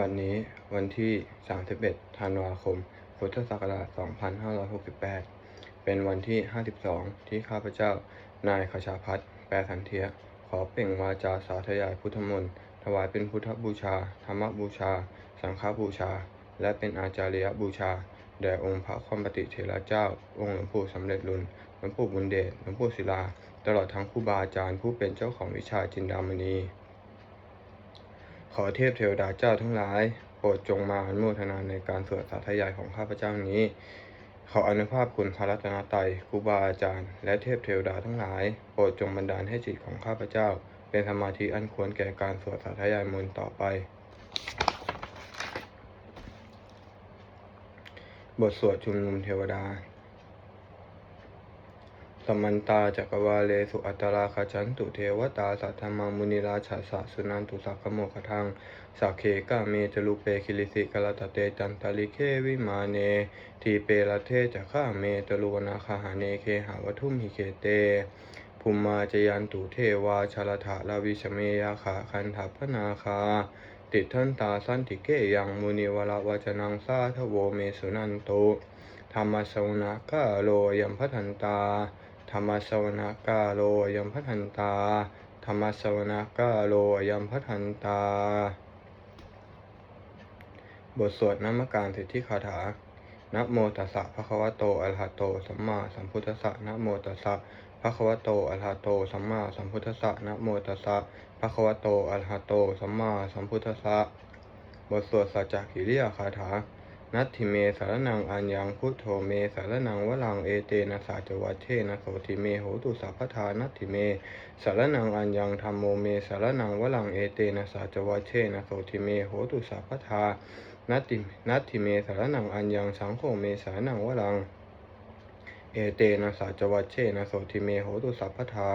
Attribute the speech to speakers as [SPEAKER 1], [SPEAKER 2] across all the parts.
[SPEAKER 1] บัดนี้วันที่ 31 ธันวาคม พุทธศักราช 2568 เป็นวันที่ 52 ที่ข้าพเจ้า นายขชาพัฒน์แปรสันเทีย ขอเปล่งวาจาสาธยายพุทธมนต์ ถวายเป็นพุทธบูชา ธรรมบูชา สังฆบูชา และเป็นอาจาริยบูชา แด่องค์พระความปฏิเถระเจ้า องค์หลวงปู่สำเร็จรุนหลวงปู่บุญเดช หลวงปู่ศิลา ตลอดทั้งครูบาอาจารย์ผู้เป็นเจ้าของวิชาจินดามณี ขอเทพเทวดาเจ้าทั้งหลาย โปรดจงมาอนุโมทนาในการสวดสาธยายของข้าพเจ้านี้ ขออนุภาพคุณพระรัตนตรัยครูบาอาจารย์ และเทพเทวดาทั้งหลาย โปรดจงบันดาลให้จิตของข้าพเจ้า เป็นสมาธิอันควรแก่การสวดสาธยายมนต์ต่อไป บทสวดชุมนุมเทวดา สมันตาจักวาเลสุอัตราคาชันตุเทวตาสัทธรรมามุนิราชาสะสุนันตุสักขโมคทังสักเคกาเมจลุเปคิลิสิกลาตเตจันตาลิเควิมาเน ทีเปรเทจะข้าเมจลุวนาคาหาเนเคหาวทุมหิเคเตภูมิมาจยันตุเทวาชลถาลาวิชเมยาขาคันทัพพนาคา ติทันตาสันติเกยังมุนิวรวจนังสาทโวเมสุนันโตธรรมสวนากาโลยัมพัทันตา ธรรมสวนากาโลยมพัทันตา ธรรมสวนากาโลยมพัทันตา บทสวดนามการสิทธิคาถานะโมตัสสะภะคะวะโตอะระหะโต สัมมาสัมพุทธัสสะนะโมตัสสะภะคะวะโตอะระหะโต สัมมาสัมพุทธัสสะนะโมตัสสะภะคะวะโตอะระหะโต สัมมาสัมพุทธัสสะบทสวดสัจจกิริยาคาถา นัตถิเมสารนังอัญญังพุทโธเมสารนังวลังเอเตนะสาจวัชเชนะโสติเมโหตุสัพพทานัตถิเมสารนังอัญญังธรรมโมเมสารนังวลังเอเตนะสาจวัชเชนะโสติเมโหตุสัพพทานัตตินัตถิเมสารนังอัญญังสังโฆเมสารนังวลังเอเตนะสาจวัชเชนะโสติเมโหตุสัพพทา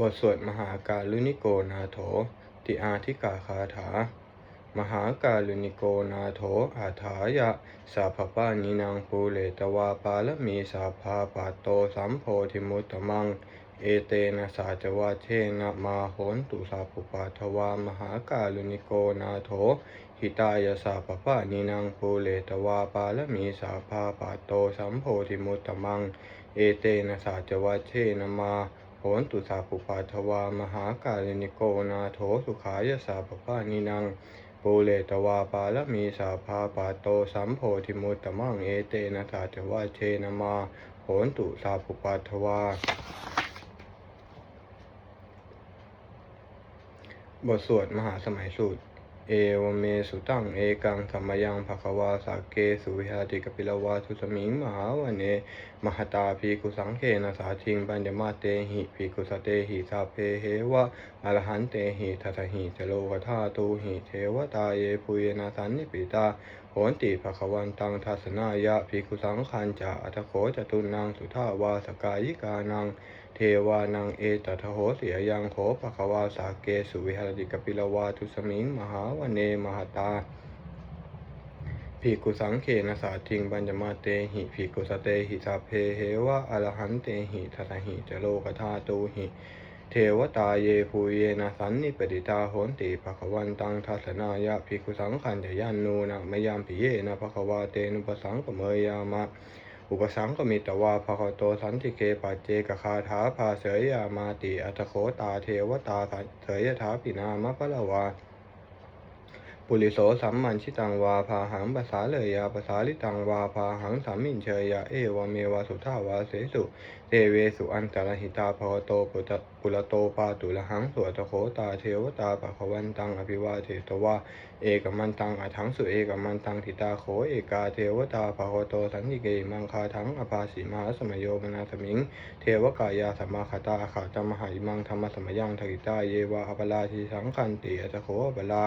[SPEAKER 1] บทสวดมหาการุณิโกนาโถ ติอาทิกาคาถา มหาการุณิโกนาโถอาถายะสาภปานินางปูเลตวาปาละมีสาภาปาโตสัมโพธิมุตตมัง เอเตนะสาจวาเชนะมาโหนตุสาปุปาทวามหาการุณิโกนาโถหิตายาสาปปานินางปูเลตวาปาละมีสาภาปาโตสัมโพธิมุตตมัง เอเตนะสาจวาเชนะมา นตุสาภุปาทวามหาการณิโกนาโถสุขายสาปปานินังปูเลตวาปาละมีสาภาปาโตสัมโพธิมุตตมังเอเตนะสาเจวาเชนะมาโหนตุสาภุปาทวาบทสวดมหาสมัยสูตร เอวเมสุตังเอกังสัมมยังภควาสาเกสุวิหาติกปิลวาทุสมิงมหาวเนมหตาภีกุสังเคนะสาทิงปัญญมาเตหิภีกุสเตหิสาเพเหวะอรหันเตหิทัตหิจโลกธาตูหิเทวตาเยปุเยนะสันนิปิตาโหนติภควันตังทัสนายะภีกุสังคันจะอัตโขจตุนังสุทาวาสกายิกานัง เทวานังเอตทโหเสียยังโขภควาสาเกสุวิหารติกปิลวาทุสมิงมหาวเนมหตาภิกุสังเขนสาทิงปัญจมาเตหิภิกุสเตหิสัพเพเหวะอรหันเตหิทัตหิจโลกธาตูหิเทวตาเยภูเยนะสันนิปติตาโหนติภควันตังทัสนายะภิกุสังขันจะยันนูนะมยามปิเยนะภควาเตนุปสังกเมยามะ อุปสังก็มีตวาภคโตสันติเกปัจเจกคาถาภาเสยยามาติอัตโขตาเทวตาเสยถาปินามะพะละวา ปุริโสสัมมันชิตังวาพาหังภาษาเลยยาภาษาลิตังวาพาหังสามินเชยยะเอวเมวาสุทาวาเสสุเตเวสุอันตรหิตาภวโตปุตปุระโตปาตุละหังสวตโคตาเทวตาปะควันตังอภิวาเทตวาเอกมันตังอัถังสุเอกมันตังทิตาโขเอกาเทวตาภวโตสันติเกมังคาถังอภาสีมหาสมโยมนาสมิง เทวกายาสัมมาคตาอาขาจมหาอิมังธรรมสมยังทกิตาเยวาอปลาทิสังคันติอัตโขอปลา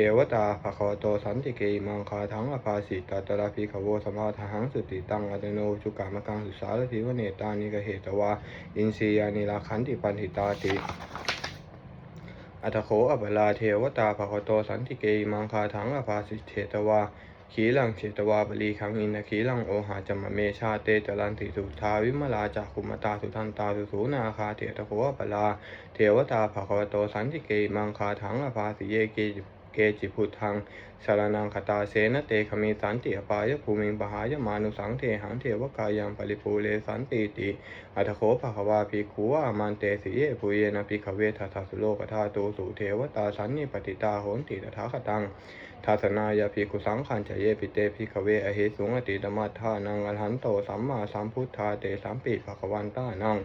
[SPEAKER 1] ทวตาภควโตสันติเกอิมังคาทังอภาสิตาตระภิขโวสมาทหังสุติตังอัตโนจุกามกังสุสารทิวเนตานิกเหตวาอินสียานิลาคันติปันหิตาติอัตโขอปลาเทวตาภควโตสันติเกอิมังคาทังอภาสิเทตวาขขีลังเชตวาบลีคังอินทขีลังโอหาจมะเมชาเตจรันติสุทาวิมลาจากคุมตาสุทันตาสุสูนาคาเถตโขวปลา เทวตาภควโตสันติเกมังคาถังอภาสิเยเก เกจิพุทธังสารนังคตาเสนเตขมีสันติอปายภูมิงปหายมานุสังเทหังเทวกายังปริภูเลสันติติ อัตโขภควาภิกขุวามันเตสิเยภูเยนะภิกขเวทัสสะสุโลกธาตุสุเทวตาสันนิปติตาโหนติตถาคตัง ทัศนายาภิกุสังขันจะเยปิเตภิกขเวอเหสุงอติตมัทธานังอรหันโตสัมมาสัมพุทธาเตสัมปิภควันตานัง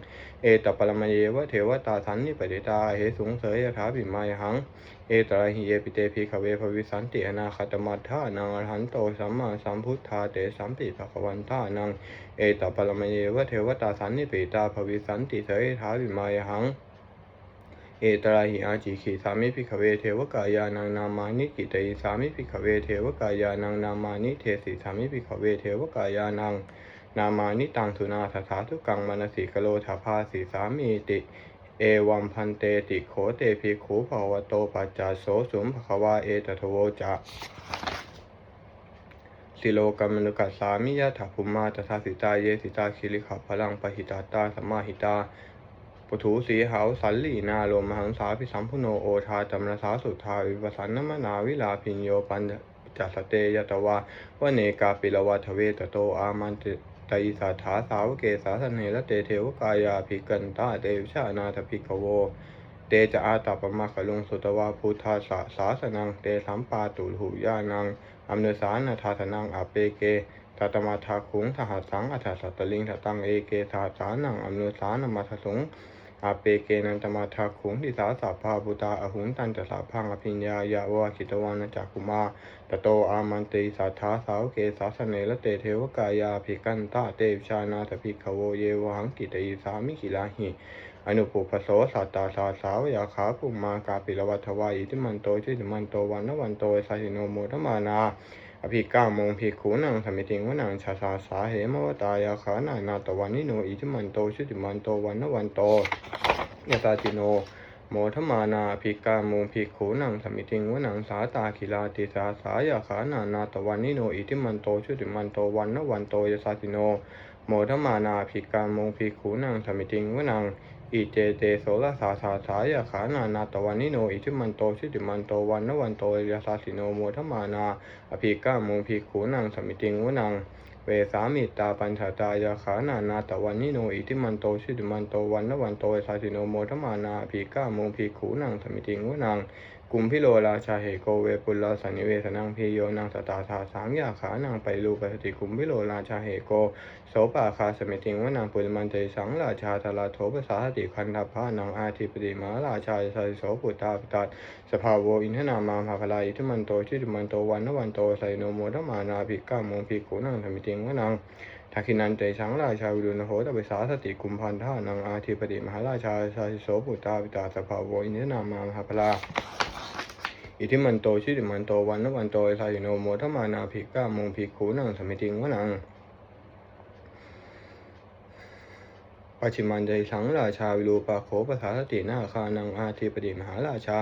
[SPEAKER 1] เอตปรมเยวะเทวตาสันนิปติตาเหสุงเสยถาปิมายหัง เอตระหิเยปิเตภิกขเวภวิสันติอนาคตมัทธานังอรหันโตสัมมาสัมพุทธาเตสัมปิภควันตานัง เอตปรมเยวะเทวตาสันนิปิตาภวิสันติเสยถาปิมายหัง เอตระหิอาจิขีสามิภิกขเวเทวกายานังนามานิกิตยิสามิภิกขเวเทวกายานังนามานิเทสิสามิภิกขเวเทวกายานังนามานิตังสุนาสถาทุกังมนสิกโลทาภาสีสามีติ เอวัมพันเตติโขเตภิกขุภาวโตปัจจาโสสุมภควาเอตทโวจะสิโลกมนุกัสสามิยะถาภุมมาตถาสิตาเยสิตาคิริขพลังปหิตาตาสัมมาหิตา ปุถุสีหาวสันลีนาโลมหังสาพิสัมพุโนโอทาจำรสาสุทาวิปัสสันนมนาวิลาพิญโยปัญจัสเตยตวาวเนกาปิลวัทเวตโตอามันติตยสาถาสาวเกสาสเนละเตเทวกายาภิกันตาเตวชานาถภิกขโว เตจะอาตาปมะขลุงสุตวาพุทธาสะสาสนังเตสัมปาตุหุยานังอัมเนสานาทาสนังอาเปเกตัตมาทาคุงทหาสังอัฏฐสัตตลิงทตังเอเกสาสานังอัมเนสานามาทสุง อาเปเกนันตมาทาขุงทิสาสาภาบุตาอหุนตันจะสาพังอภิญญายาวาคิตวานะจักกุมาตโตอามันติสัทธาสาวเกสาสเนละเตเทวกายาภิกันตาเตวชานาถภิกขโวเยวหังกิตยิสามิขิลาหิอนุปุพโสสัตตาสาสาวยาขาปุมมากาปิลวัฏวาอิติมันโตชิติมันโตวันนวันโตสาหิโนโมทมานา อภิกามงภิกขุนังสมิติงวนังชาสาสาเหมวตายาขานานาตวันนิโนอิทิมันโตชุติมันโตวันนวันโตยตาจิโน โมทมานาภิกามงภิกขุนังสมิติงวนังสาตาคิลาติสาสายาขานานาตวันนิโนอิทิมันโตชุติมันโตวันนวันโตยตาจิโน โมทมานาภิกามงภิกขุนังสมิติงวนัง อิเจเตโสรสาสาสายาขานานาตวันนิโน อิทิมันโตชิติมันโตวันนวันโตยาสาสิโนโมทมานา อภิก้ามุงภิกขุนังสมิติงวนัง เวสามิตาปัญชาตายาขานานาตวันนิโน อิทิมันโตชิติมันโตวันนวันโตยาสาสิโนโมทมานาอภิก้ามุงภิกขุนังสมิติงวนัง กุมพิโลราชาเหโกเวปุลลาสันิเวสนังพีโยนังสตาธาสังยาขานังไปรูปสติกุมพิโลราชาเหโกโสปาคาสมิติงวนังปุริมันเตสังราชาธาราโทปสาหติคันธพานังอาทิปติมาราชาสาริโสปุตตาปิตัดสภาโวอินทนามาภาคลาอิทุมันโตชิตุมันโตวันนวันโตไสโนโมทมานาภิกามงภิกขุนังสมิติงวนังทักขินันเตสังราชาวิรุณโหตปิสาสติกุมพันธานังอาทิปติมหาราชาสาริโสปุตตาปิตาสภาโวอินทนามาภาคลา อิทิมันโตชิติมันโตวันนวันโตสายโนโมทมานาภิกขามงภิกขุนังสมิติงวนังปัจฉิมันใจสังราชาวิรูปาโขปสาสตินาคานังอาทิปติมหาราชา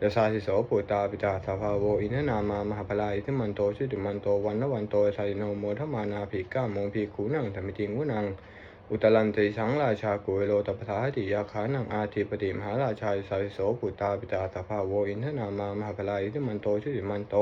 [SPEAKER 1] ยสาสิโสปุตตาปิตาสภาโวอินนามามหาพลาอิทิมันโตชิติมันโตวันนวันโตสายโนโมทมานาภิกขามงภิกขุนังสมิติงวนัง อุตลันติสังราชากุเวโลตปทาติยาขานังอาทิปติมหาราชาสาริโสปุตตาปิตาสภาโวอินทนามามหาพลาอิทิมันโตชิติมันโต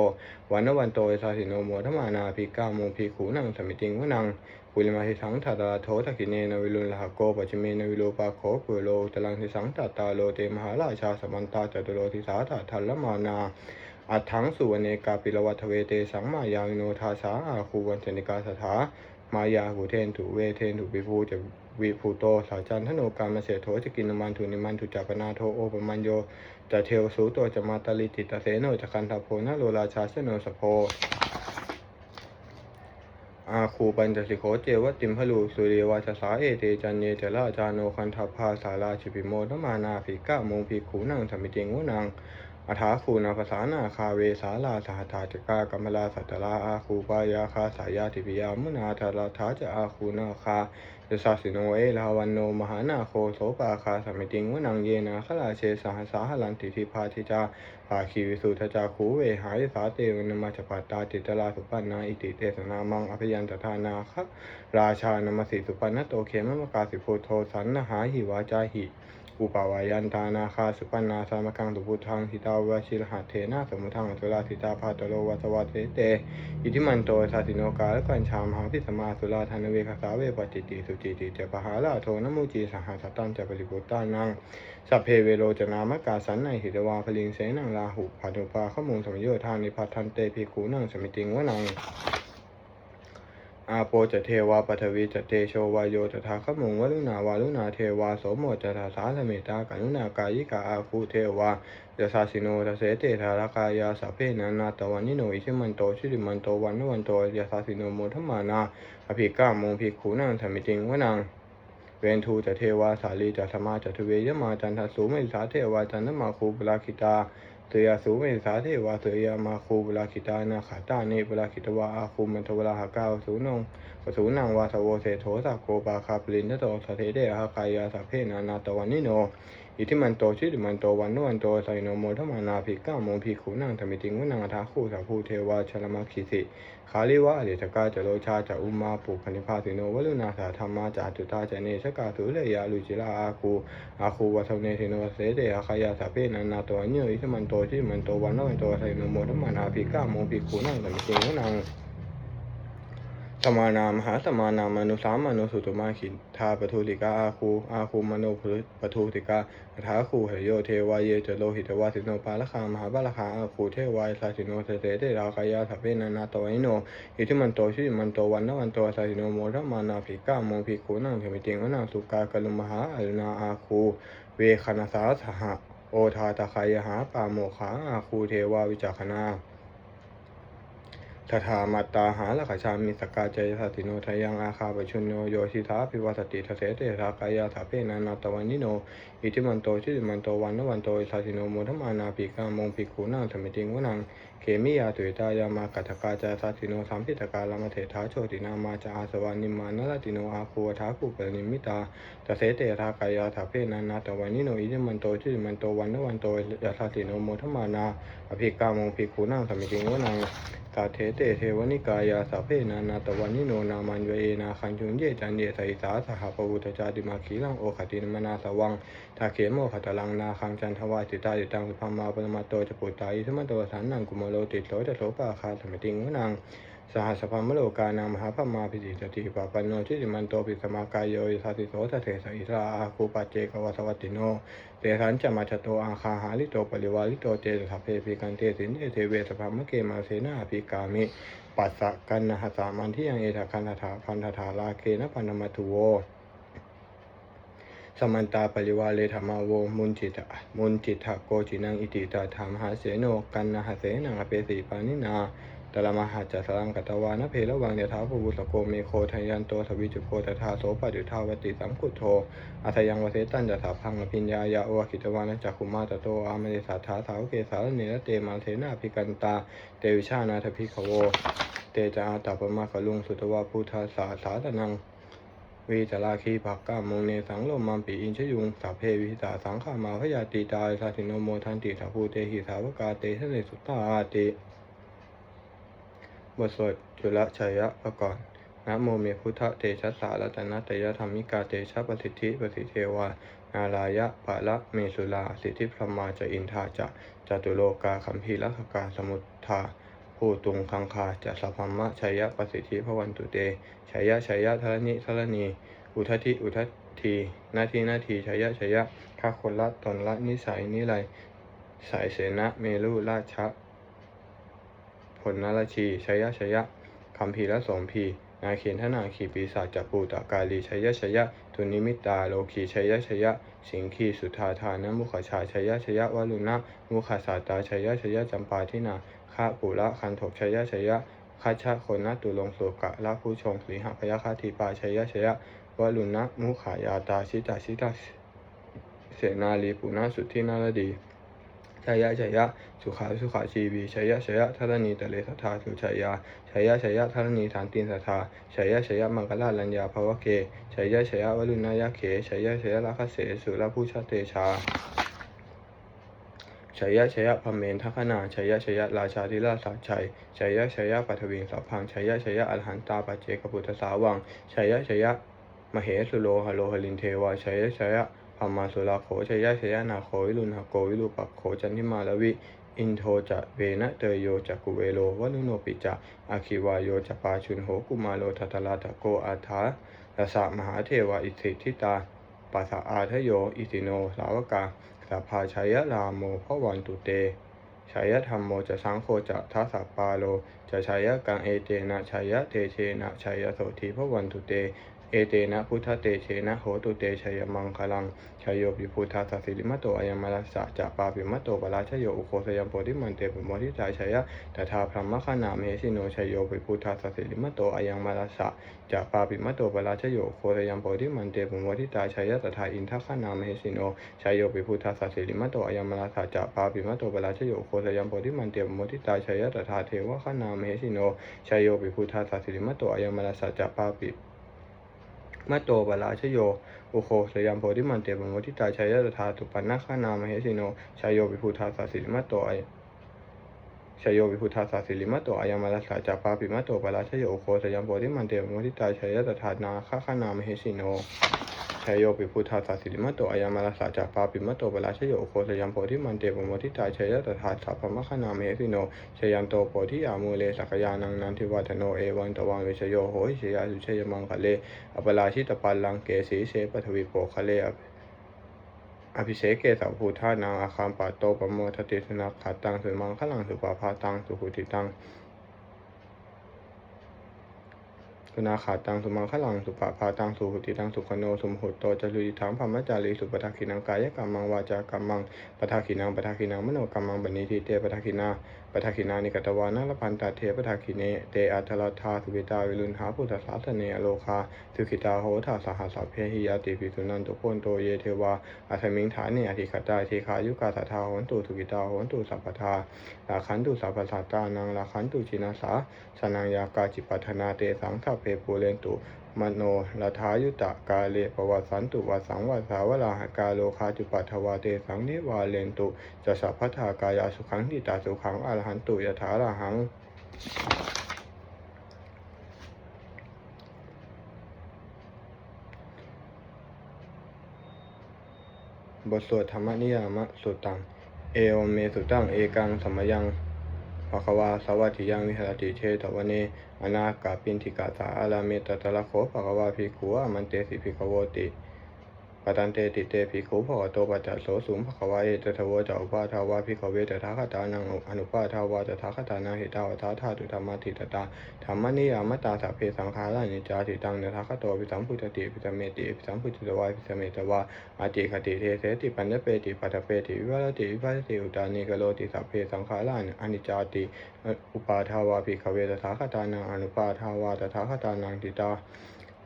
[SPEAKER 1] วันนวันโตสาสิโนโมทมานาภิกขามภิกขุนังสมิติงวนังปุริมาหิสังทัตตาโททักขิเนนวิลุลลหโกปัจเมนวิโลปาโขกุโลตลังหิสังตตาโลเตมหาราชาสมันตาจตุโลทิสาทัทัละมานาอัฏฐังสุวเนกาปิลวัทเวเตสังมายาวิโนทาสาอาคูวันเจนิกาสถา มายาหูเทนถุเวเทนถุปิภูจะวิภูโตสาจันทโนกามเสโทจะกินนมันถุนิมันถุจักปนาโทโอปมันโยจะเทวสูตโตจะมาตาลิติตาเสโนจะคันทาโพนะโลราชาเสโนสโพอาคูปัญจสิโขเจวติมพลูสุริวาชสาเอเตจันเยจราจาโนคันทาภาสาราชิปิโมทมานาภิกขามงภิกขุนังสมิติงวนัง อัฐาคูนาภาษานาคาเวสาลาสหทาจกากัมมลาสัตตลาอาคูปายาคาสายาติปิยามุนาธาราธาจะอาคูนาคายสาสิโนเอลาวันโนมหานาโคโสปาคาสมิติงวนังเยนาขลาเชสหสาหลันติทิพาทิจาภาคีวิสุทธจาคูเวหายสาเตวนมาจปัตตาติตลาสุปันนาอิติเตสนามังอภิยันตทานาคะราชานมสิสุปันนโตเขมมกาสิโพโทสันนหาหิวาจาหิ อุปาวายันตานาคาสุปันนาสามกังตุพุทังหิตาวชิรหัตเทนะสมุทังอตุลาสิตาภาตโลวัสวัตเตเตอิทิมันโตสาติโนกาและกัญชามหาพิสมาสุราธานเวคาสาเวปจิติสุจิติเจปหาลาโทนมุจีสหัสตันจะปริบุตานังสัพเพเวโรจนามกาสันในหิตวาพลิงเสนังลาหุปานุปาขมุงสมโยธานิพัทันเตภิกขุนังสมิติงวนัง อาโปจะเทวาปทวีจะเตโชวายโยตถาขมุงวลุนาวาลุนาเทวาโสโมจะทาสาสเมตากานุนากายิกาอาคูเทวายาสาสิโนทะเสเตธารากายาสัพเพนานาตวันนิโนอิชิมันโตชิริมันโตวันนวันโตยาสาสิโนโมทัมมานาอภิกามงภิกขุนังธรรมิติงวนังเวนทูจะเทวาสาลีจะสมาจะทเวยมาจันทสูเมสาเทวาจันทมาคูปลาคิตา เตยสูเมสาเทวาเตยมาคูเวลาคิตานาขาตาเนปลาคิตวาอาคูมันทวลาหากาวสูนงปสูนังวาสโวเสโทสักโกปาคาปลินทโตสเทเดอากายาสัพเพนานาตวันนิโน อิทิมันโตชิริมันโตวันโนวันโตไซโนโมทมานาภิก้าโมภิกขุนังธรรมิติงวนังอัฏฐาคู่สัพพูเทวาชลมัคิสิคาลิวะอเดชกาจโลชาจะอุมาปุคณิพาสิโนวลุนาสาธรรมาจะจุตาจเนชกาสุเลยาลุจิลาอาคูอาคูวัสเนสิโนเสเดอาคายาสัพเพนันนาตัวเนอิทิมันโตชิริมันโตวันโนวันโตไซโนโมทมานาภิก้าโมภิกขุนังธรรมิติงวนัง มานามหาสมานามนุสามมนุสุตมาขิทาปทุติกาอาคูอาคูมโนปทุติกาอัฏฐาคูเหยโยเทวายเยจโลหิตวาสิโนปาลคามหาบาลคาอาคูเทวายสาสิโนเสเสเดรากายาสัพเพนานาตวิโนอิทิมันโตชิมันโตวันนวันโตสาสิโนโมทมานาภิกาโมภิกขุนังเทมิติงวนังสุกากลุมหาอรุณาอาคูเวคณสาสหะโอทาตะคายหาปาโมขาอาคูเทวาวิจักขนา ทถามัตตาหาลขชามิสกกาเจยสัตติโนทยังอาคาปชุนโนโยชิทาปิวัสติทเสเตทากายาสาเพนานาตวันนิโน อิทิมันโตชิริมันโตวันนวันโตสัตติโนโมทมานาปิกามงปิคูนังสมิติงวนังเขมิยาตุยตายามากัตกาจาสัตติโนสัมพิตกาลามเถทาโชตินามาจาอาสวานิมานรติโนอาคูวทาคูปนิมิตาตเสเตทากายาสาเพนานาตวันนิโน อิทิมันโตชิริมันโตวันนวันโตยาสัตติโนโมทมานาอภิกามงปิคูนังสมิติงวนังาเทเตเทวนิกายาสัพเพนานาตวันนิโนนามันเวเอนาคันจุนเยจันเยไสสาสหปวุตจาดิมาขีลังโอขตินมนาสวังทาเขโมขตลังนาคังจันทวาจิตาจิตังสุพามาปรมาโตจปุตตาอิสมโตสันนังกุมโลติโสจะโสปาคาสมิติงวนัง สหสพามโลกานามหาพมาพิจิตติปาปันโนชิติมันโตปิสมากายโยยสัติโสทเทสอิสราอาคูปเจกวัสวัตติโนเตสันจะมาชโตอาคาหาลิโตปริวาลิโตเจสัพเพปิกันเตสินเอเทเวสภามเกมาเสนาภิกามิปัสสะกันนะหสามันที่ยังเอทาคันธาพันธถาลาเคนะปันนมัตุโวสมันตาปริวาเลธรรมาโวมุนจิตะมุนจิตะโกจินังอิติตาธรรมหาเสโนกันนะหเสนังอเปสีปานินา ตลมหัจจะสลังกัตวานะเพระวังเดท้าภูบุสโกเมโคทยันโตสวิจุโกตถาโสปฏิทาวติสังกุโทอัทยังวเสตันจะสาพังอภิญญายาโอคิตวานะจักขุมาตโตอามเนสัทธาสาวเกสารเนรเตมาเทนาภิกันตา เตวิชานาทภิกขโว เตจาตาปมะขลุงสุตวาพุทธาสาสาตนังวีจาราคีภักกามงเนสังโลมัมปีอินชยุงสัพเพวิสาสังขามาพยาติตายสาธิโนโมทันติสาภูเตหิสาวกาเตทะเลสุตตาอาติ บทสวดจุลชัยะประกอบนะโมเมพุทธเตชะสารัตนะตยธรรมิกาเตชะปสิทธิปสิเทวา นาลายะปะละเมสุลา สิทธิพรมาจะอินทาจะจตุโลกาคัมภีรักกาสมุทธาผู้ตุงคังคาจะสัพพมะชัยยะปสิทธิพระวันตุเตชัยยะชัยยะทรณิทรณี อุทธิอุททีนาทีนาทีชัยยะชัยยะข้าคนละตนละนิสัยนิไรสายเสนะเมรุราชะ ผลนราชีชัยยะชัยยะคำพีและสมพีนาเขียนทนาขีปีศาจจักปูตากาลีชัยยะชัยยะ ทุนิมิตาโลคีชัยยะชัยยะ สิงคีสุธาทานะมุขชาชัยยะชัยยะวลุณะมุขสาตาชัยยะชัยยะจำปาทินาข้าปุระคันถกชัยยะชัยยะคัชะโคนนตุลงสุกะละผู้ชงสีหพยาคาทีปาชัยยะชัยยะวลุณะมุขายาตาชิตาชิตาเสนาลีปุณะสุทธินารดี ชชัยยะชัยยะสุขาสุขาชีวีชัยยะชัยยะธรณีตะเลสัทธาสุชัยยาชัยยะชัยยะธรณีฐานตีนสัทธาชัยยะชัยยะมังกลาลัญญาภวะเกชัยยะชัยยะวลุณายะเขชัยยะชัยยะลัคเสสุรภูชาเตชาชัยยะชัยยะพเมนทัคนาชัยยะชัยยะราชาธิราชสาชัยชัยยะชัยยะปัทวีสัพพังชัยยะชัยยะอรหันตาปัจเจกพุทธสาวังชัยยะชัยยะมเหสุโลหโลหลินเทวาชัยยะชัยยะ พมมาสุราโขชัยยะชัยยะนาโขวิรุณหโกวิรูปักโขจันทิมาลวิ อินโทจะเวนะเตยโยจักกุเวโลวนุโนปิจะอาคิวายโยจะปาชุนโหกุมาโลทัตลาตะโกอาทาลสะมหาเทวาอิสิทิตาปัสสะอาทโย อิสิโน สาวกาสัพพาชัยยะรามโมพระวันตุเตชัยยธรรมโมจะสังโฆจะทัสสะปาโล จะชัยยะกังเอเตนะชัยยะเตเชนะชัยยะโสธีพระวันตุเต เอเตนะพุทธเตเชนะโหตุเตชัยมังคลังชัยโยปิพุทธาสัสิริมะโตอายังมาลัสสะจะปาปิมะโตปราชโยอุโคสยัมโพธิมันเตปุโมทิจายชัยะตถาพรหมขนามเมสิโนชัยโยปิพุทธาสัสิริมะโตอายังมาลัสสะจะปาปิมะโตปราชโยอุโคสยัมโพธิมันเตปุโมทิจายชัยะตถาอินทขนามเมสิโนชัยโยปิพุทธาสัสิริมะโตอายมราสาจะปาปิมะโตปราชโยอุโคสยัมโพธิมันเตปิโมทิตาชัยะตถาเทวะขนามเหสิโนชัยโยปิพุทธาสัสิริมะโตอายมราสาจะปาปิ มะโตปราชโยโอโคสยามโพธิมันเตปโมทิตาชัยยะตถาตุปันนาขนามเหสิโนชายโยปิพุทธาสัสสิริมะโตอายชัยโยวิพุทธาสัสสิริมะโตอายามาลาสาจาปาปิมะโตปราชโยโอโคสยามโพธิมันเตปโมทิตาชัยยะตถานาคขนามเหสิโน ชัยโยปิพุทธาสัสิริมะโตอายามาลาสาจาปาปิมะโตปราชโยโคสยัมโพธิมันเตปโมทิตาชัยะตถาสัพพมะขนาเมสิโนชยันโตโพธิอามูเลสักยานังนันทิวัฒโนเอวันตวังเชโยโหหิชยาสุชยมังคะเลอปราชิตปัลลังเกสีเสปทวิโปคะเลอภิเศกเกสัพพุทธานังอาคามปาโตปโมทติสนาขาตังสุมังขลังสุปาพาตังสุขุติตัง สุนาขาตังสุมังขลังสุปะพาตังสุหุติตังสุขโนสุมหุตโตจลุยิถังพรหมจารีสุปทักขินังกายกรรมังวาจากรรมังปทักขินังปทักขินังมโนกรรมังบันิทิเตปทักขินาปทักขินานิกตวานาลพันตาเทปทักขิเนเตอัตลทาสุกิตาวิรุณหาพุทธศาสเนอโลคาสุขิตาโหทาสหัสสะเพหิยาติปิสุนันตุโคนโตเยเทวาอัสมิงฐานิอธิคตาเทคายุกาสัทาโหนตุสุกิตาโหนตุสัพพทาลาขันตุสัพพสัตตานังลาขันตุชินาสาสนังยากาจิปัฒนาเตสังขเพปูเรนตุมโนลทายุตะกาเลปวัสสันตุวัสสังวัสสาวลาหกาโลคาจุปัทวาเตสังนิวาเลนตุจะสัพพทากายาสุขังทิตาสุขังอรหันตุยถาลาหังบทสวดธรรมนิยามะสุตัง เอวเมสุตัง เอกังสมยัง ภะคะวาสวัสดิยังวิหารติเชตวเนอนาคาปินทิกาสาอาลาเมตตะละโคภะคะวาภิกขุอามันเตสิภิกขโวติ ตันเตติเตภิกขุภวโตปัจจโสสุมภะควาเอตทะโวจะอุปาทาวาภิกขเวตถาคตานังอนุปาทาวาตถาคตานังหิตาวทาธาตุธรรมทิตตาธรรมนิยามตาสัพเพสังขารานิจจาติตังเนทาคโตวิสัมพุทธติวิสัมเมติวิสัมพุทธวาวิสัมเมตวาอาติคติเทเสติปัญญเปติปัตเปติวิวัติวิภัสติอุตานิกโลติสัพเพสังขารานิอนิจจาติอุปาทาวาภิกขเวตถาคตานังอนุปาทาวาตถาคตานังติตา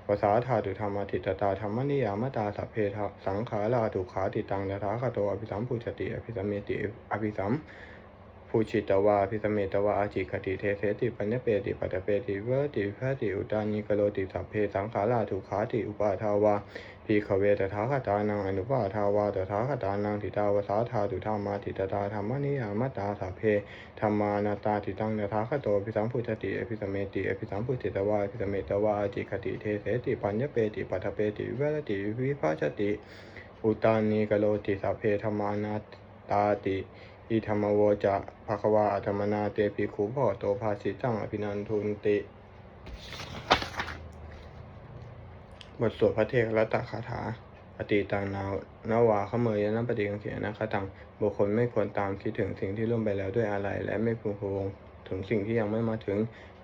[SPEAKER 1] ภาษาธาตุธรรมติตตาธรรมนิยามตาสัพเพทสังขาราตุขาติตังตถาคโตอภิสัมภูชติอภิสัมเมติอภิสัมภูชิตวาอภิสัมเมตวาอาจิคติเทเสติปัญญเปติปัตเปติเวติวิภัสติอุตานิกโลติสัพเพสังขาราถุขาติอุปาทาวา พีขเวตถาคตานังอนุปาทาวาตถาคตานังทิตาวสาธาตุธรรมาทิตตาธรรมนิยามตาสัพเพธรรมานาตาทิตังตถาคโตภิสัมพุทติอภิสัมเมติอภิสัมพุทธิตวาอภิสัมเมตวาอาจิคติเทเสติปัญญเปติปัทเปติวิวรติวิภัชติ อุตานีกโลติสัพเพธรรมานาตาติอิธรรมโวจะภะคะวาอัตมนาเตปิขุพโตภาสิตังอภินันทุนติ บทสวดพระเทกรัตคาถาปฏิตังนาวนาวาขเมยนะปฏิกังเขียนะคตังบุคคลไม่ควรตามคิดถึงสิ่งที่ล่วงไปแล้วด้วยอะไร และไม่พึงพวงถึงสิ่งที่ยังไม่มาถึง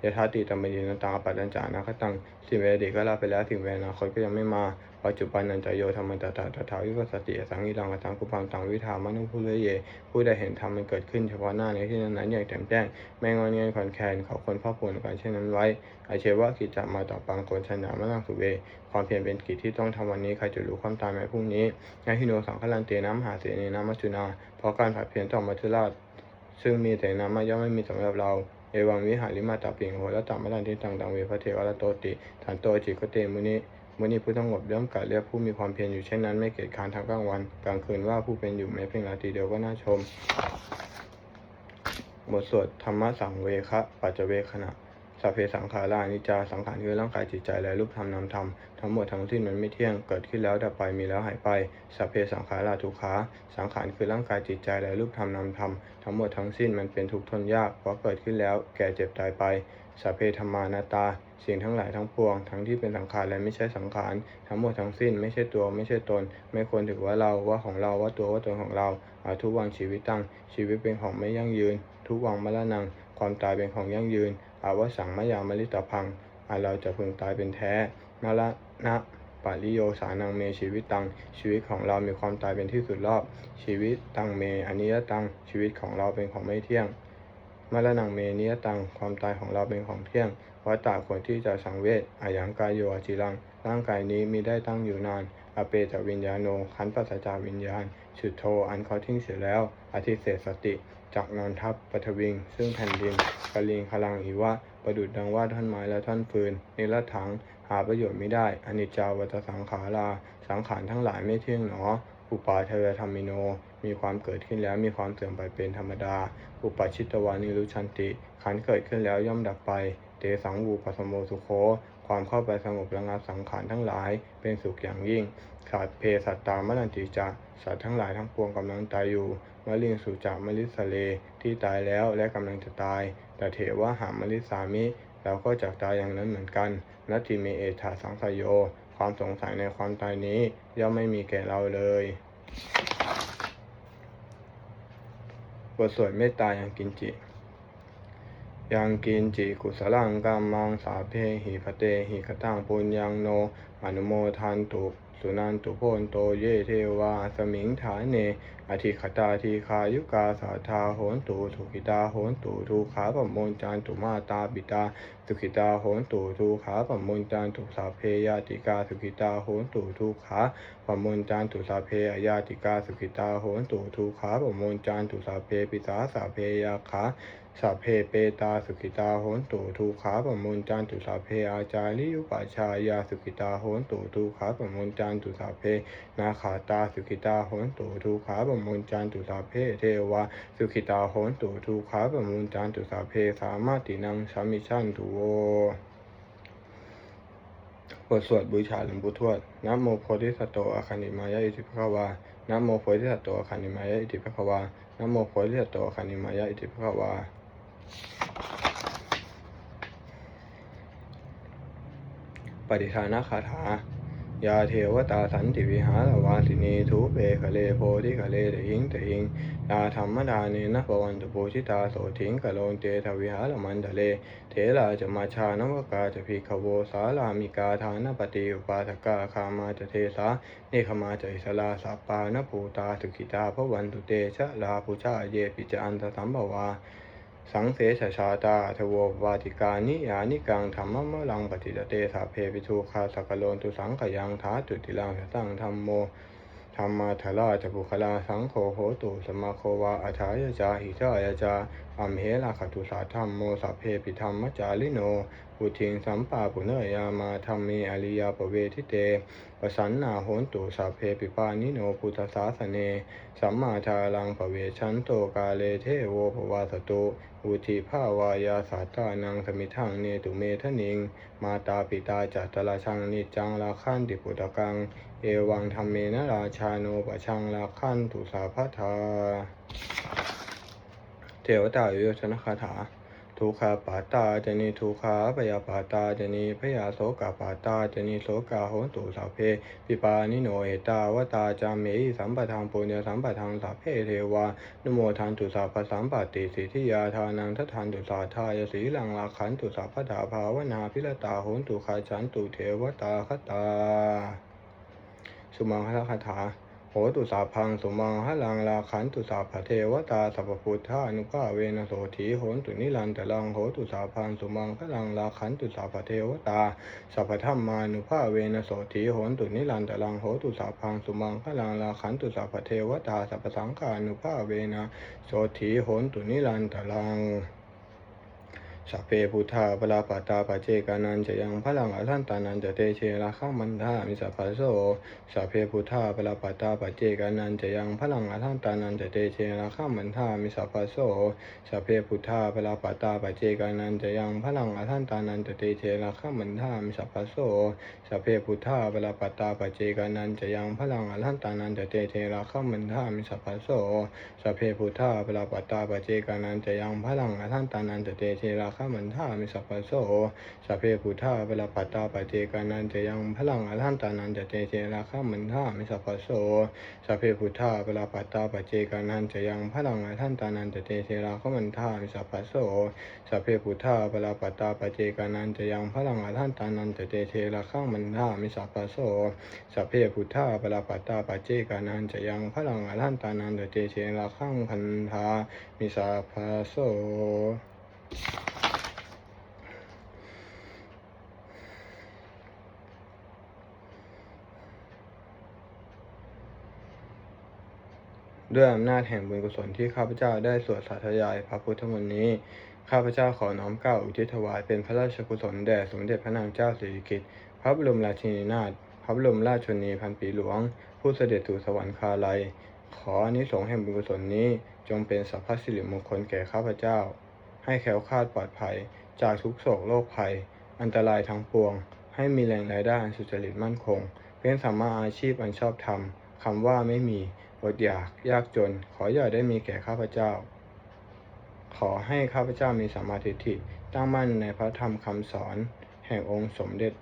[SPEAKER 1] ยถาติตัมมณีนันตังอปัตตัญจานะคตังสิ่งเวดีก็ลาไปแล้วสิ่งเวนาคตก็ยังไม่มา ปัจจุบันนันจโยธรรมตถาตถาวิปัสสติสังกิรังอสังกุปังตังวิธามนุภูเรเย ผู้ใดเห็นธรรมมันเกิดขึ้นเฉพาะหน้าในที่นั้นอย่างแจ่มแจ้งไม่งอนเงียนขอนแคนเขาคนพ่อปวนกันเช่นนั้นไว้อาเชวะกิจจะมาต่อปังโกนชนะมะลังสุเว ความเพียรเป็นกิจที่ต้องทำวันนี้ใครจะรู้ความตายแม้พรุ่งนี้งาฮิโนสังฆลันเตน้ำหาเสนีน้ำมัจจุนา เพราะการผัดเพียรต่อมัจจุราช ซึ่งมีแต่น้ำมาย่อมไม่มีสำหรับเราเอวังวิหาริมาตาปิงโหและตัมมะลันทิตังตังเวพระเทวะโตติฐานโตจิกเตมุนิ มุนิผู้ต้องงบย่อมกัดเรียกผู้มีความเพียรอยู่เช่นนั้นไม่เกียจค้านทั้งกลางวันกลางคืนว่าผู้เป็นอยู่แม้เพียงราตรีเดียวก็น่าชม บทสวดธรรมะสังเวคะปัจจเวขณะสัพเพสังขารานิจจาสังขารคือร่างกายจิตใจและรูปธรรมนามธรรมทั้งหมดทั้งสิ้นมันไม่เที่ยงเกิดขึ้นแล้วดับไปมีแล้วหายไปสัพเพสังขาราทุกขาสังขารคือร่างกายจิตใจและรูปธรรมนามธรรมทั้งหมดทั้งสิ้นมันเป็นทุกข์ทนยากเพราะเกิดขึ้นแล้วแก่เจ็บตายไปสัพเพธรรมานาตา สิ่งทั้งหลายทั้งปวง ทั้งที่เป็นสังขารและไม่ใช่สังขาร ทั้งหมดทั้งสิ้นไม่ใช่ตัวไม่ใช่ตน ไม่ควรถือว่าเราว่าของเราว่าตัวว่าตนของเราอาทุกวังชีวิตตั้ง ชีวิตเป็นของไม่ยั่งยืน ทุกวังมรณังความตายเป็นของยั่งยืนอาวสังมยามลิตพังอาเราจะพึงตายเป็นแท้มรณะปาริโยสานังเมชีวิตตัง ชีวิตของเรามีความตายเป็นที่สุดรอบ ชีวิตตังเมอนิยตัง ชีวิตของเราเป็นของไม่เที่ยงมรณังเมนิยตัง ความตายของเราเป็นของเที่ยง วัตตาควรที่จะสังเวชอายังกายโยจิรัง ร่างกายนี้มีได้ตั้งอยู่นาน อเปจวิญญาโนขันปัสจาวิญญาณฉุดโทอันเขาทิ้งเสียแล้ว อธิเศษสติ จากนอนทับปฐวิง ซึ่งแผ่นดินกะลิงพลังอีวะ ประดุดดังว่าท่อนไม้และท่อนฟืน นิรถัง หาประโยชน์ไม่ได้ อนิจจาวัตสังขารา สังขารทั้งหลายไม่เที่ยงหนอ อุปาเทวธรรมิโน มีความเกิดขึ้นแล้วมีความเสื่อมไปเป็นธรรมดา อุปาชิตวานิรุชันติ ขันเกิดขึ้นแล้วย่อมดับไป เตสังวูปัสโมสุโค ความเข้าไปสงบระงับสังขารทั้งหลาย เป็นสุขอย่างยิ่งขาดเพสัตตามรันติจะสัตว์ทั้งหลายทั้งปวงกำลังตายอยู่มะลิงสุจามลิสเล ที่ตายแล้วและกำลังจะตาย แต่เถวะหามลิสามิ เราก็จะตายอย่างนั้นเหมือนกันนัตติเมเอธาสังสยโย ความสงสัยในความตายนี้ย่อมไม่มีแก่เราเลยบทสวดเมตตายังกินจิ ยังกินจิกุสลังกัมมังสาเพหิพเตหิคตังปุญญังโนอนุโมทันตุสุนันตุโพนโตเยเทวาสมิงฐานเน อธิคตาทีคายุกาสาธาโหนตุทุกิตาโหนตุทุขาปมนจานตุมาตาบิตาสุขิตาโหนตุทุขาปมนจานตุสาเพยาติกาสุขิตาโหนตุทุขาปมนจานตุสาเพยาติกาสุขิตาโหนตุทุขาปมนจานตุสาเพปิสาสาเพยาขา สัพเพเปตาสุขิตาโหนตุทุขาปมุนจันตุสัพเพอาจาริยุปัชายาสุขิตาโหนตุทุขาปมุนจันตุสัพเพนาขาตาสุขิตาโหนตุทุขาปมุนจันตุสัพเพเทวาสุขิตาโหนตุทุขาปมุนจันตุสัพเพสามารถตินังสามิชันตุโวบทสวดบูชาหลวงปู่ทวดนะโมโพธิสัตว์โตอาคานิมายะอิติภควานะโมโพธิสัตว์โตอาคานิมายะอิติภควานะโมโพธิสัตว์โตอาคานิมายะอิติภควา ปฏิทานคาถายาเทวตาสันติวิหารวาสินีทูเปคะเลโพธิคะเลตหิงตหิงยาธรรมดาเนนะปวันตุโพชิตาโสถิงกะโลนเตทวิหารมันทะเลเถราจะมาชานวกาจะพิขโวสาลามิกาทานปฏิอุปาทกาคามาจะเทสาเนขมาจะอิสลาสัปปานภูตาสุขิตาพระวันตุเตชะลาภูชาเยปิจอันตสัมภวา สังเสชชาตาทโววาติกานิยานิกังธรรมมะลังปฏิจเตสาเพปิทูคาสกโลนตุสังขยังทาตุติลังสตังธรรมโมธรรมาทราจะบุคลาสังโฆโหตุสมาโควาอัฏายจาหิจายจาอัมเหราขตุสาธรรมโมสัพเพปิธรรมจาริโนอุทิงสัมปาปุเนยามาธรรมเมอริยาปเวทิเต ปสันนาโหนตุสัพเพปิปานิโนพุทธสาสเน สัมมาทารังปเวชันโตกาเลเทโวภวาสตุอุทิภาวายาสาตานังสมิทังเนตุเมทนิง มาตาปิตาจัตตราชังนิจังลาคันติปุตกัง เอวังธรรมเมนะราชาโนปชังลาคันตุสาพัทาเทวตาวิโยชนคาถา ทุกขาปาตาเจนิทุกขาปยาปาตาเจนิพยาโสกาปาตาเจนิโสกาโหนตุสัพเพปิปานิโนเอตาวตาจามเมหิสัมปทานปุญญสัมปทานสัพเพเทวานโมทันตุสัพพสัมปติสิทธิยาทานังทัฏฐานตุสาทายสีลังลาขันตุสัพพดาภาวนาพิรตาโหนตุขาจันตุเทวตาคตา สุมังคลคาถา ตุสาพังสุมังหลังลาขันตุสาพเทวตาสัพพุทธานุภาเวนโสถีโหนตุนิรันตลังโหตุสาพังสุมังหลังลาขันตุสาพเทวตาสัพพธรรมานุภาเวนโสถีโหนตุนิรันตลังโหตุสาพังสุมังหลังลาขันตุสาพเทวตาสัพพสังฆานุภาเวนะโสถีโหนตุนิรันตลัง สัพเพพุทธาปลาปตาปเจกานันจะยังพลังอรันตานันจะเตเชราข้ามันธามิสัพพโสสัพเพพุทธาปลาปตาปเจกานันจะยังพลังอรันตานันจะเตเชราข้ามันธามิสัพพโสสัพเพพุทธาปลาปตาปเจกานันจะยังพลังอรันตานันจะเตเชราข้ามันธามิสัพพโสสัพเพพุทธาปลาปตาปเจกานันจะยังพลังอรันตานันจะเตเชราข้ามันธามิสัพพโสสัพเพพุทธาปลาปตาปเจกานันจะยังพลังอรันตานันจะเตเชราข้ามันธามิสัพพโสสัพเพพุทธาเวลาปัตตาปเจกานันจะยังพลังอรหันตานันจะเตเจราข้ามันท่ามิสัพพโสสัพเพพุทธาเวลาปัตตาปเจกานันจะยังพลังอรหันตานันจะเตเจราข้ามันท่ามิสัพพโสสัพเพพุทธาเวลาปัตตาปเจกานันจะยังพลังอรหันตานันจะเตเจราข้ามันท่ามิสัพพโสสัพเพพุทธาเวลาปัตตาปเจกานันจะยังพลังอรหันตานันจะเตเจราข้างพันธามิสัพพโส ด้วยอำนาจแห่งบุญกุศลที่ข้าพเจ้าได้สวดสาธยายพระพุทธมนต์นี้ ข้าพเจ้าขอน้อมเกล่าอุทิศถวายเป็นพระราชกุศลแด่สมเด็จพระนางเจ้าสิริกิติ์พระบรมราชินีนาถพระบรมราชชนีพันปีหลวง ผู้เสด็จสู่สวรรคาลัย ขออนิสงส์แห่งบุญกุศลนี้จงเป็นสัพพสิริมงคลแก่ข้าพเจ้า ให้แคล้วคลาดปลอดภัย จากทุกโศกโรคภัย อันตรายทั้งปวง ให้มีแหล่งรายได้อันสุจริตมั่นคง เป็นสัมมาอาชีพอันชอบธรรมคำว่าไม่มี อดอยากยากจน ขออย่าได้มีแก่ข้าพเจ้า ขอให้ข้าพเจ้ามีสัมมาทิฏฐิตั้งมั่นในพระธรรมคำสอน แห่งองค์สมเด็จ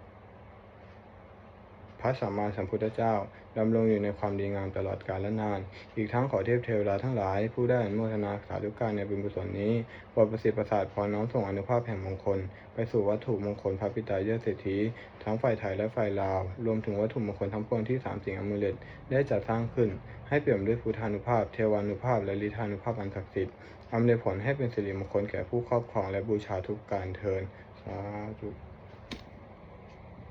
[SPEAKER 1] พระสัมมาสัมพุทธเจ้า ดำรงอยู่ในความดีงามตลอดกาลและนาน อีกทั้งขอเทพเทวดาทั้งหลาย ผู้ได้อนุโมทนาสาธุการในบุญกุศลนี้โปรดประสิทธิ์ประสาทพรน้อมส่งอนุภาพแห่งมงคล ไปสู่วัตถุมงคลพระปิตายเศรษฐีทั้งฝ่ายไทยและฝ่ายลาว รวมถึงวัตถุมงคลทั้งปวงที่สามสิ่งอมุเลตได้จัดสร้างขึ้น ให้เปี่ยมด้วยพุทธานุภาพ เทวานุภาพ และลิธานุภาพอันศักดิ์สิทธิ์อำนวยผลให้เป็นสิริมงคลแก่ผู้ครอบครองและบูชาทุกการเทินสาธุ